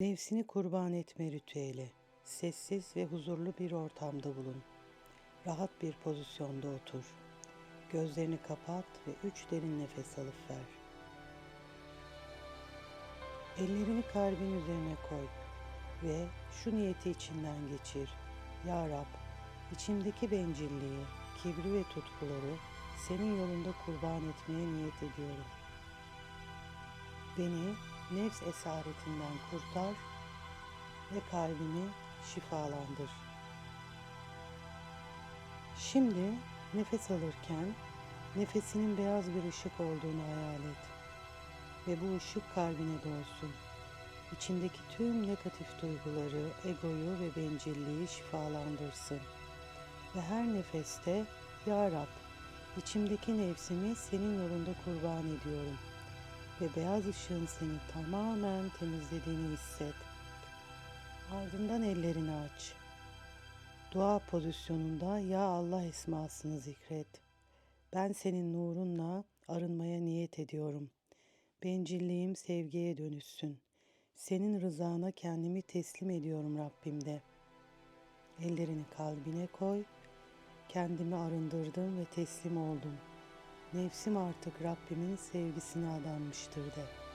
Nefsini kurban etme ritüeli. Sessiz ve huzurlu bir ortamda bulun. Rahat bir pozisyonda otur. Gözlerini kapat ve üç derin nefes alıp ver. Ellerini kalbin üzerine koy ve şu niyeti içinden geçir. Ya Rab, içimdeki bencilliği, kibri ve tutkuları senin yolunda kurban etmeye niyet ediyorum. Beni nefs esaretinden kurtar ve kalbimi şifalandır. Şimdi nefes alırken nefesinin beyaz bir ışık olduğunu hayal et ve bu ışık kalbine dolsun. İçindeki tüm negatif duyguları, egoyu ve bencilliği şifalandırsın. Ve her nefeste Ya Rab, içimdeki nefsimi senin yolunda kurban ediyorum ve beyaz ışığın seni tamamen temizlediğini hisset. Ardından ellerini aç. Dua pozisyonunda Ya Allah esmasını zikret. Ben senin nurunla arınmaya niyet ediyorum. Bencilliğim sevgiye dönüşsün. Senin rızana kendimi teslim ediyorum Rabbimde. Ellerini kalbine koy. Kendimi arındırdım ve teslim oldum. Nefsim artık Rabbimin sevgisine adanmıştır de.''